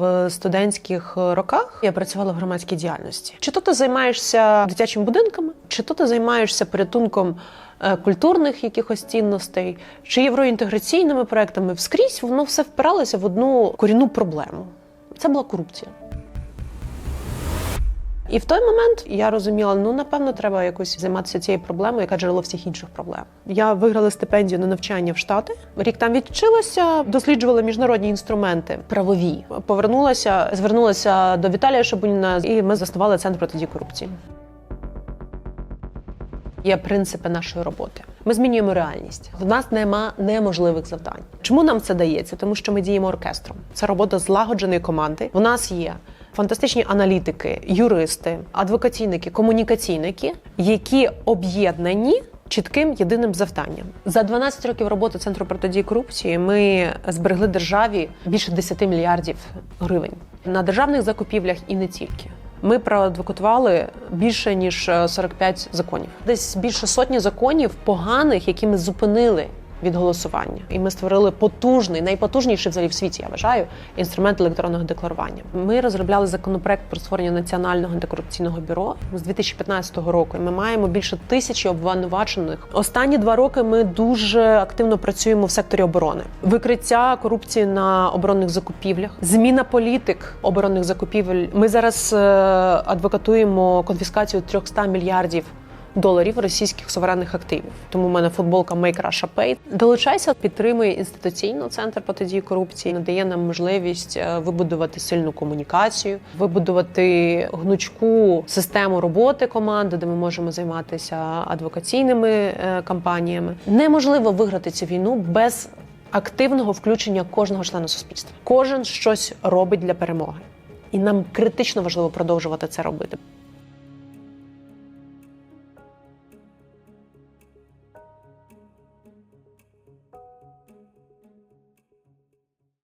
В студентських роках я працювала в громадській діяльності. Чи то ти займаєшся дитячими будинками, чи то ти займаєшся порятунком е, культурних якихось цінностей, чи євроінтеграційними проектами, вскрізь воно все впиралося в одну корінну проблему. Це була корупція. І в той момент я розуміла, ну напевно, треба якось займатися цією проблемою, яка джерело всіх інших проблем. Я виграла стипендію на навчання в Штати. Рік там відчилася, досліджувала міжнародні інструменти правові. Повернулася, звернулася до Віталія Шабуніна, і ми заснували центр протидії корупції. Є принципи нашої роботи. Ми змінюємо реальність. В нас нема неможливих завдань. Чому нам це дається? Тому що ми діємо оркестром. Це робота злагодженої команди. У нас є фантастичні аналітики, юристи, адвокаційники, комунікаційники, які об'єднані. Чітким єдиним завданням за 12 років роботи центру протидії корупції ми зберегли державі більше 10 мільярдів гривень на державних закупівлях і не тільки. Ми проадвокатували більше ніж е, 45 законів. Десь більше сотні законів поганих, які ми зупинили від голосування. І ми створили потужний, найпотужніший взагалі в світі, я вважаю, інструмент електронного декларування. Ми розробляли законопроект про створення національного антикорупційного бюро з 2015 року. Ми маємо більше тисячі обвинувачених. Останні два роки ми дуже активно працюємо в секторі оборони. Викриття корупції на оборонних закупівлях, зміна політик оборонних закупівель. Ми зараз е, адвокатуємо конфіскацію 300 мільярдів доларів російських суверенних активів. Тому в мене футболка Make Russia Pay. Долучайся, підтримує інституційно центр протидії корупції, надає нам можливість е, вибудувати сильну комунікацію, вибудувати гнучку систему роботи команди, де ми можемо займатися адвокаційними е, кампаніями. Неможливо виграти цю війну без активного включення кожного члена суспільства. Кожен щось робить для перемоги. І нам критично важливо продовжувати це робити.